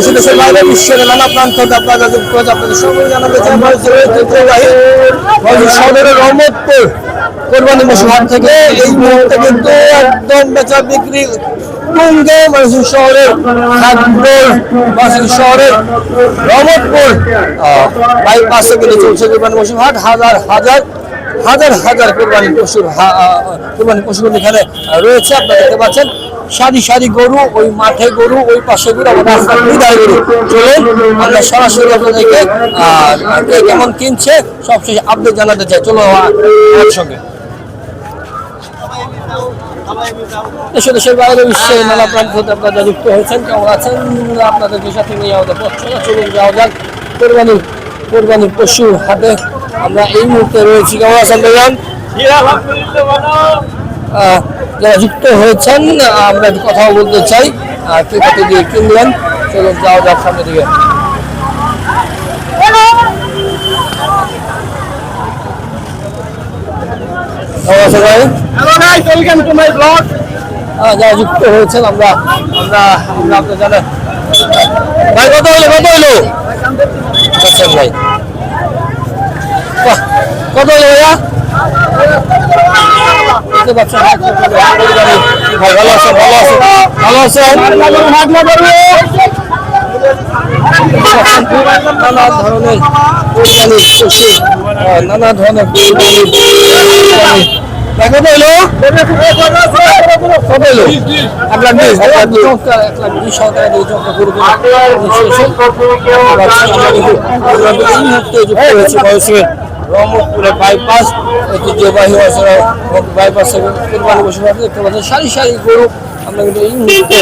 দেশে দেশের বাইরে বিশ্বের নানা প্রান্ত হয়েছে, আপনাদের সকলে কোরবানি থেকে এই মুহূর্তে কিন্তু একদম বেচা বিক্রি তুঙ্গে মানুষের শহরের খাদ্য মানুষের শহরের রহমতপুর বাইপাসে চলছে কোরবানি হাজার হাজার হাজার হাজার কোরবানি পশুর কোরবানি পশুগুলো এখানে রয়েছে, আপনারা দেখতে পাচ্ছেন। সারি সারি গরু ওই মাঠে গরু ওই পাশে গরু আমার রাস্তার বিদায় গরু চলুন আমরা সরাসরি আপনাদেরকে কে কেমন কিনছে সবশেষে আপডেট জানাতে চাই। চলো আহ, আমার সঙ্গে। দেশে দেশের বাইরে বিশ্বে নানা প্রান্ত হতে আপনারা যুক্ত হয়েছেন কেমন আছেন? আপনাদেরকে সাথে নিয়ে আমাদের পথ চলুন যাওয়া যাক। কোরবানির কোরবানির পশু হাটে আমরা এই মুহূর্তে রয়েছি। কেমন আছেন যারা যুক্ত হয়েছেন আমরা একটু কথা বলতে চাই। কে কত দিয়ে কিনলেন চলুন যাওয়া যাক সামনের দিকে। যারা যুক্ত হয়েছেন আমরা আমরা আমরা আপনার জানেন ভাই কত আচ্ছা ভাই। কত ভাইয়া? ভালো আছে ভালো আছে ভালো আছে নানা ধরনের কোরবানি পশু নানা ধরনের কোরবানি দেখো তো এলো কত এলো এক লাখ বিশ এক লাখ বিশ। এক লাখ বিশ হাজার দিয়ে চমৎকার গরু কিনে আমরা কিন্তু এই মুহূর্তে যুক্ত হয়েছি ময়মনসিংহের রহমতপুরে বাইপাস ঐতিহ্যবাহী আছে বাইপাসে কোরবানি বসে দেখতে পাচ্ছেন সারি সারি গরু আমরা কিন্তু এই মুহূর্তে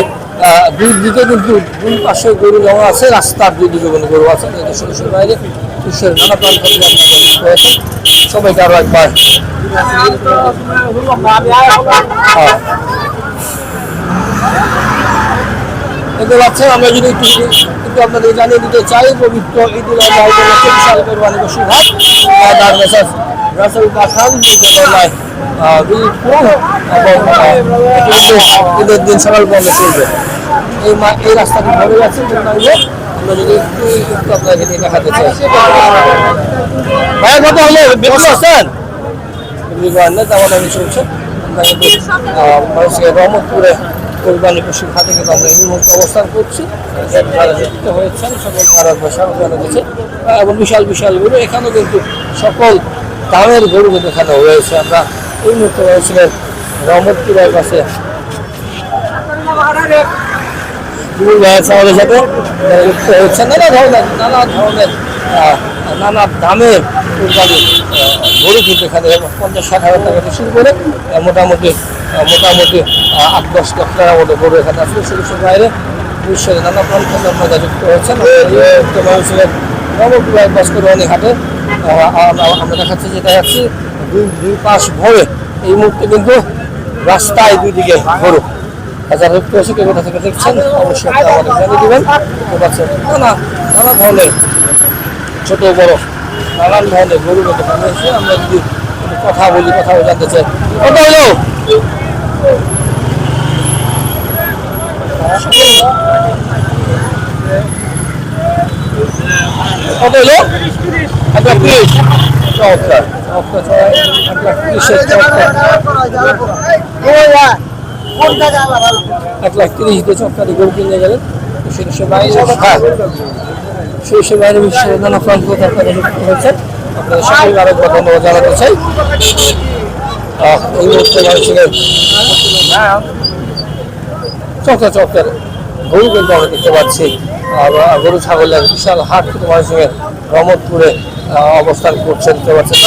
দুই দিকে কিন্তু দুই পাশে গরু যেমন আছে রাস্তার দুই দিকে কিন্তু গরু আছে দেশের বাইরে বিশ্বের নানা প্রান্ত সবাইকে আরও একবার হ্যাঁ। আমরা যদি একটু আপনাদের জানিয়ে দিতে চাই পবিত্র ঈদুল আজহা কোরবানি পশু দার মেসাজ রাসেল কাঠাল মির্জাদৌলায় বিলপুর এবং ঈদের দিন সকাল বন্ধ চলবে এই মা এই রাস্তাটি ভরে পূর্ণাঙ্গ আমরা যদি একটু নিয়ে দেখাতে চাই। ভাইয়া কত হলো বিক্রি করছেন বিক্রি করেন না তেমন আমি চলছে আমরা কিন্তু মানুষকে রহমতপুরে কোরবানি পশু খাতে কিন্তু আমরা এই মুহূর্তে অবস্থান করছি। যুক্ত হয়েছেন, সকল জানা গেছে এবং বিশাল বিশাল গরু। এখানেও কিন্তু সকল দামের গরু কিন্তু এখানে রয়েছে। আমরা এই মুহূর্তে রয়েছিলেন রহমতপুরের কাছে। আমাদের সাথে। যুক্ত হচ্ছে নানা ধরনের নানা ধরনের নানা দামের আহ, গরু কিন্তু এখানে পঞ্চাশ ষাট হাজার টাকা থেকে শুরু করে মোটামুটি মোটামুটি আট দশ লাখ টাকার মতো গরু এখানে আসলে শুরু বাইরে বিশ্বের নানা প্রান্ত আপনারা যুক্ত হচ্ছেন মানুষের নবপুরায় বাস করে অনেক হাটে আমরা দেখাচ্ছি যেটা যাচ্ছি দুই দুই পাশ ভরে এই মুহূর্তে কিন্তু রাস্তায় দুই দিকে গরু যারা যুক্ত হয়েছে কেউ কোথা থেকে দেখছেন? অবশ্যই আপনারা আমাদের জানিয়ে দেবেন। নানা নানা ধরনের ছোট বড় নানান ধরনের গরু এখানে এসে আমরা যদি কথা বলি কথা জানতে চাই। কত হলো কত হলো এক লাখ তিরিশ চমৎকার চমৎকার। ছয় এক লাখ তিরিশের চমৎকার। এক লাখ তিরিশ দিয়ে চমৎকার গরু কিনে গেলেন। সে বাইরে হ্যাঁ সে বাইরে বিশ্বের নানা আপনারা যুক্ত হয়েছেন। আপনাদের সকলকে আরেকবার ধন্যবাদ জানাতে চাই। এই মুহূর্তে মানুষের চমৎকার চমৎকার গরু কিন্তু আমরা দেখতে পাচ্ছি। গরু ছাগলের বিশাল হাট কিন্তু মানুষের রহমতপুরে অবস্থান করছে দেখতে পাচ্ছেন।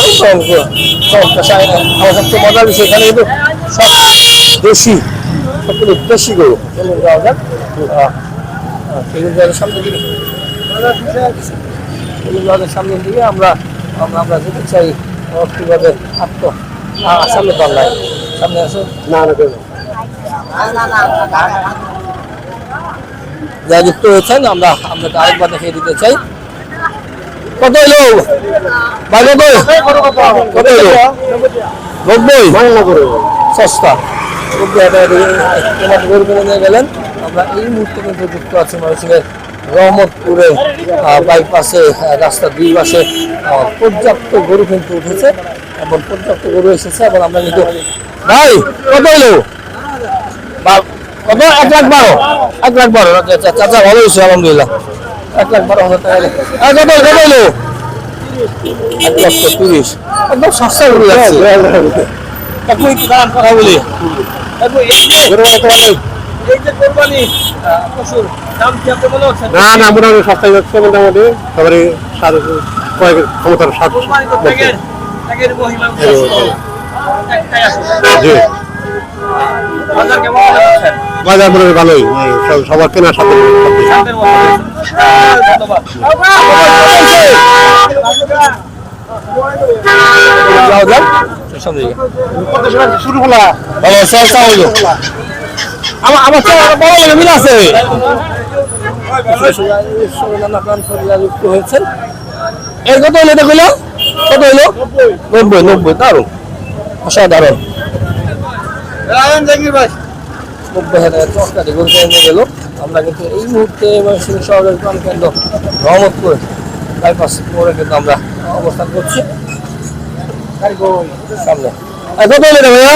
সাই- আমার সবচেয়ে মজার বিষয় এখানে কিন্তু সব দেশি সবগুলো দেশি গরু। যাওয়া যাক। আহ, বাজারের সামনের দিকে আমরা আমরা আমরা যেতে চাই কীভাবে আত্ম সামনে নাই। সামনে আসো না না যারা যুক্ত হয়েছেন, আমরা আপনাকে আরেকবার দেখিয়ে দিতে চাই। কত এলো ভাই, কত? এলো নব্বই? সস্তা। নব্বই হাজার গেলেন। আমরা এই মুহূর্তে কিন্তু যুক্ত আছি মানুষের রহমতপুরে বাইপাসে রাস্তার দুই পাশে পর্যাপ্ত গরু কিন্তু উঠেছে এবং পর্যাপ্ত গরু এসেছে এবং আমরা কিন্তু ভাই কত হলো বা- কত? এক লাখ বারো। এক লাখ বারো। আচ্ছা, আচ্ছা, চাচা ভালো হয়েছে আলহামদুলিল্লাহ। এক লাখ বারো হাজার টাকা। কত কত হলো এক লক্ষ তিরিশ। একদম সস্তা গরু যাচ্ছে। কাকু একটু দাঁড়ান কথা বলি। কাকু এই যে কোরবানি পশুর দাম কি আপনি মনে হচ্ছে না না মোটামুটি সস্তায় যাচ্ছে মোটামুটি। সবারই সার কয়েক ক্ষমতার সার কোরবানি ত্যাগের ত্যাগের মহিমা জি। বাজার কেমন হচ্ছে বাজার মোটামুটি ভালোই। সবার কেনার সাথে। ধন্যবাদ। দিকে শুরু হলা। আমার আমার চা বড় এর কত হইল এটা নব্বই নব্বই দারুণ অসাধারণ। নব্বই হাজার চটকাটি গরু নিয়ে গেল। আমরা কিন্তু এই মুহূর্তে ময়মনসিংহ শহরের প্রাণকেন্দ্র রহমতপুর বাইপাস মোড়ে কিন্তু আমরা অবস্থান করছি। সামনে। কত হইল ভাইয়া?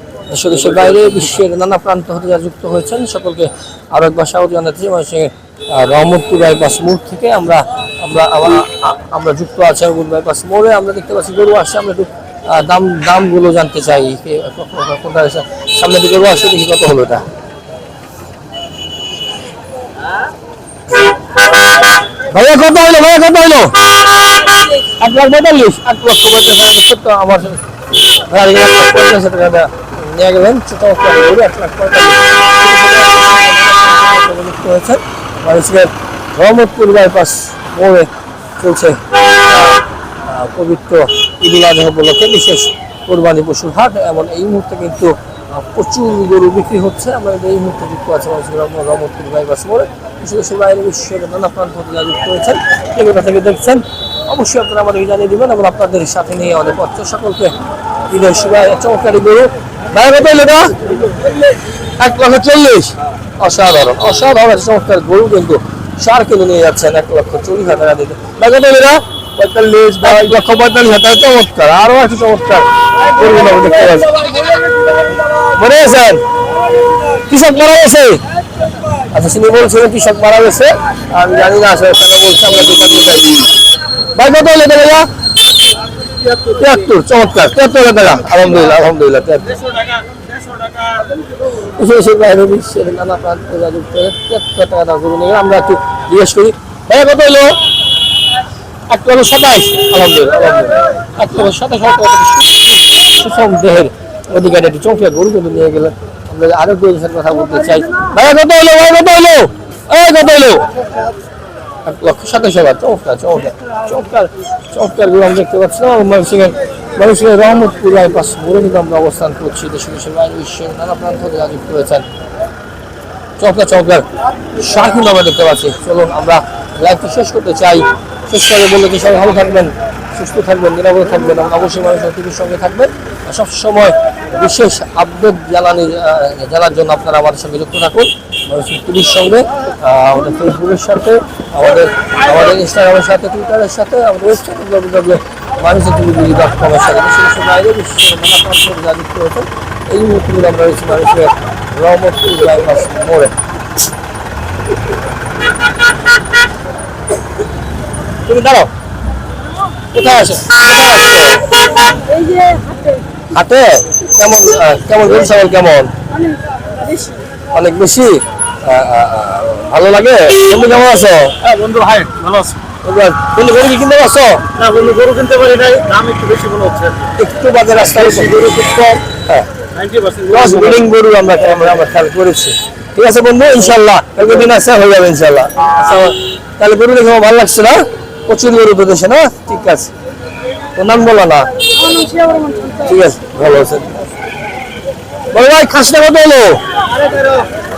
দেশ দেশের বাইরে বিশ্বের নানা প্রান্ত হতে যারা যুক্ত হয়েছেন, সকলকে আরও একবার স্বাগত জানাচ্ছি ময়মনসিংহের রহমতপুর বাইপাস মোড় থেকে আমরা আমরা আমরা যুক্ত আছি রহমতপুর বাইপাস মোড়ে। আমরা দেখতে পাচ্ছি, গরু আসছে। আমরা একটু দাম, দামগুলো জানতে চাই। কোনটা সামনে দিকে গরু আসছে, দেখি কত হলো এটা। ভাইয়া, কত হইল ভাইয়া, কত হইল এক লাখ পঁয়তাল্লিশ। এক লক্ষ পঁয়তাল্লিশ। আমার নিয়ে গেলেন ছোট একটা গরু এক লাখ চলছে পবিত্র ঈদুল উপলক্ষে বিশেষ কোরবানি পশুর হাট। এমন এই মুহূর্তে কিন্তু প্রচুর গরু বিক্রি হচ্ছে। আমরা এই মুহূর্তে যুক্ত আছে রহমতপুর বাইপাস মোড়ে। দেশের বাইরে বিশ্বের নানা প্রান্ত যুক্ত হয়েছেন। এগুলো থেকে দেখছেন, অবশ্যই আপনারা আমাদেরকে জানিয়ে দিবেন এবং আপনাদের সাথে নিয়ে আমাদের পথ সকলকে ঈদের শুভায় চমৎকারী গরু। ভাই, কত হইল এটা? এক লক্ষ চল্লিশ। অসাধারণ অসাধারণ চমৎকার গরু কিন্তু সার কিনে নিয়ে যাচ্ছেন এক লক্ষ চল্লিশ হাজার টাকা দিতে দেখো তো এরা পঁয়তাল্লিশ বা এক লক্ষ পঁয়তাল্লিশ চমৎকার, আরও একটা চমৎকার গরুগুলো দেখতে পাচ্ছি। মনে আছেন কৃষক মারা গেছে? আচ্ছা তিনি বলছিলেন কৃষক মারা গেছে। আমি জানি না আসলে কেন বলছে, আমরা দোকান ভাই, কত এটা ভাইয়া তিয়াত্তর চমৎকার তিয়াত্তর টাকা। আলহামদুলিল্লাহ আলহামদুলিল্লাহ তিয়াত্তর। আমরা একটু জিজ্ঞেস করি ভাইয়া কত হলো এক লক্ষ সাতাইশ আলহামদুলিল্লাহ আলহামদুলিল্লাহ। এক লক্ষ সাতাইশ সুষম দেহের অধিকারী একটি চমকে গরু কিন্তু নিয়ে গেলেন। আমরা আরও কথা বলতে চাই। ভাইয়া কত হলো ভাই কত হলো এই কত হলো এক লক্ষ সাতাশ হাজার, চমৎকার চমৎকার চমৎকার চমৎকার আমি দেখতে পাচ্ছি। না ময়মনসিংহের ময়মনসিংহের রহমতপুর বাইপাস মোড়ে কিন্তু আমরা অবস্থান করছি। দেশ দেশের বাইরে বিশ্বের নানা প্রান্ত যুক্ত হয়েছেন চমৎকার চমৎকার। কিন্তু আমরা দেখতে পাচ্ছি। চলুন আমরা লাইভটি শেষ করতে চাই। শেষ করে বললে কি সবাই ভালো থাকবেন, সুস্থ থাকবেন, নিরাপদ থাকবেন এবং অবশ্যই মানুষের টিভির সঙ্গে থাকবেন। সবসময় বিশেষ আপডেট জ্বালানি জানার জন্য আপনারা আমাদের সঙ্গে যুক্ত থাকুন। টিভির সঙ্গে আমাদের ফেসবুকের সাথে আমাদের আমাদের ইনস্টাগ্রামের সাথে টুইটারের সাথে আমাদের ওয়েবসাইট ডব্লিউ মানুষের টিভি বিডি ডট কমের সাথে। বিশেষ দেশের বাইরে থেকে যুক্ত এই মুহূর্তে আমরা রয়েছি মানুষের রহমতপুর বাইপাস মোড়ে। তুমি দাঁড়াও। কোথায় আসছো হাতে। কেমন কেমন গরু ছাগল কেমন? অনেক বেশি? ভালো লাগে? তুমি কেমন আছো? হ্যাঁ বন্ধু হাই ভালো আছে। তোমরা গরু কি কিনতে পারছ? না বন্ধু গরু কিনতে পারি নাই দাম একটু বেশি মনে হচ্ছে একটু বাজে রাস্তায় গরু খুব কম। হ্যাঁ। নাইনটি পার্সেন্ট গরু আমরা আমরা আমরা খেয়াল করেছি। ঠিক আছে বন্ধু ইনশাল্লাহ কালকে দিন আসছে হয়ে যাবে ইনশাল্লাহ আচ্ছা তাহলে গরু দেখে আমার ভালো লাগছে না? প্রচুর গরু দেশে না? ঠিক আছে। তোর নাম বলো না। ঠিক আছে ভালো আছে। বড় ভাই খাসটা কত হলো?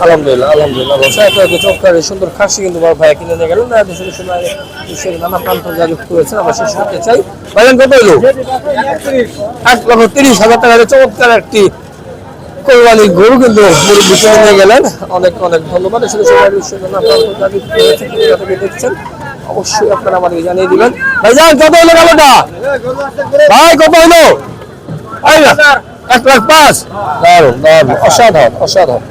আলহামদুলিল্লাহ আলহামদুলিল্লাহ বলছে। এত এত চমৎকার সুন্দর খাসি কিন্তু বড় ভাই কিনে নিয়ে গেলেন দেশের সময় বিশ্বের নানা প্রান্ত যা যুক্ত হয়েছে আমরা শেষ করতে চাই। ভাইজান, কত হলো এক লক্ষ তিরিশ হাজার টাকার চমৎকার একটি কোরবানি গরু কিন্তু বিষয়ে নিয়ে গেলেন। অনেক অনেক ধন্যবাদ। আসলে সবাই বিশ্বের নানা প্রান্ত যা যুক্ত হয়েছে দেখছেন, অবশ্যই আপনারা আমাদের জানিয়ে দিবেন। ভাইজান, কত হলো গেলটা ভাই, কত হলো এক লাখ পাঁচ। দারুণ দারুণ অসাধারণ অসাধারণ।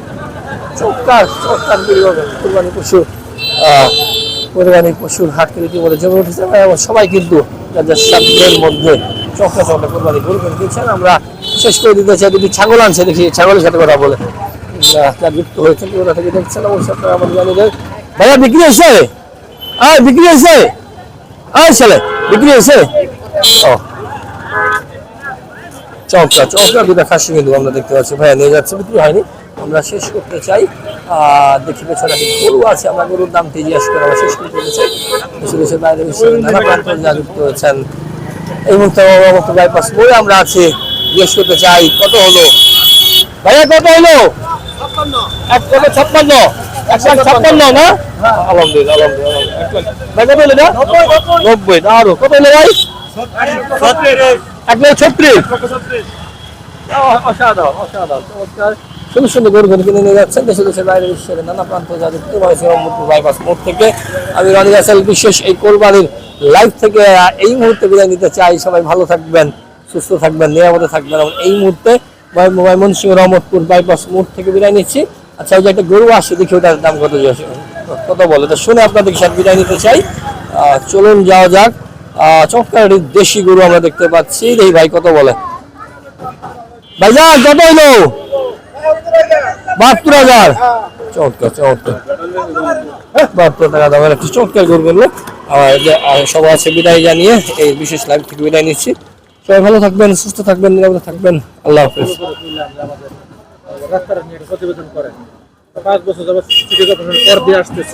সবাই কিন্তু যাদের মধ্যে চমকা চমকা কোরবানি দিচ্ছেন, আমরা শেষ করে দিতে চাই ছাগল আনছে দেখি, ছাগলের সাথে কথা বলে। যুক্ত হয়েছেন ওরা থেকে দেখছেন ভাইয়া, বিক্রি হয়েছে? আয়, বিক্রি হয়েছে? আয় ছেলে, বিক্রি হয়েছে? ও। চমৎকার চমৎকার দুটা খাসি কিন্তু আমরা দেখতে পাচ্ছি। ভাইয়া, নিয়ে যাচ্ছে, বিক্রি হয়নি। আমরা শেষ করতে চাই। দেখি পেছনে একটি গরু আছে। আমরা গরুর দাম জিজ্ঞাসা করে আমরা শেষ করতে চাই। দেশে দেশের বাইরে বিশ্বের নানা প্রান্ত যারা যুক্ত হয়েছেন। এই মুহূর্তে বাইপাস মোড়ে আমরা আছি। জিজ্ঞেস করতে চাই। কত হলো? ভাইয়া কত হলো? এক ছাপ্পান্ন। এক লাখ ছাপ্পান্ন না? আলহামদুলিল্লাহ আলহামদুলিল্লাহ এক লাখ ভাই কত হলো না নব্বই না আরও। কত হলো ভাই? এক লাখ ছত্রিশ। অসাধারণ অসাধারণ। চমৎকার। সুন্দর সুন্দর গরু গরু কিনে নিয়ে যাচ্ছেন, দেশে দেশের বাইরে বিশ্বের নানা প্রান্ত যা দেখতে পাচ্ছি মোহাম্মদপুর বাইপাস মোড় থেকে। আমি রনি রাসেল বিশেষ এই কোরবানির লাইভ থেকে এই মুহূর্তে বিদায় নিতে চাই। সবাই ভালো থাকবেন, সুস্থ থাকবেন, নিরাপদে থাকবেন এবং এই মুহূর্তে ময়মনসিংহ রহমতপুর বাইপাস মোড় থেকে বিদায় নিচ্ছি। আচ্ছা ওই যে একটা গরু আসছে, দেখি ওটার দাম কত কত বলে? তো শুনে আপনাদের সাথে বিদায় নিতে চাই। চলুন যাওয়া যাক। চমৎকার একটি দেশি গরু আমরা দেখতে পাচ্ছি। এই ভাই, কত বলে? ভাইজান, কত হইল? বাহাত্তর হাজার। চমৎকার চমৎকার। বাহাত্তর টাকা দামের একটি চমৎকার কিনলো আর সবাই আছে বিদায় জানিয়ে এই বিশেষ লাইভ থেকে বিদায় নিচ্ছি। সবাই ভালো থাকবেন সুস্থ থাকবেন নিরাপদে থাকবেন। আল্লাহ হাফিজ। প্রতিবেদন করেন। পাঁচ বছর যাবত সিটি কর্পোরেশন কর দিয়ে আসতেছি।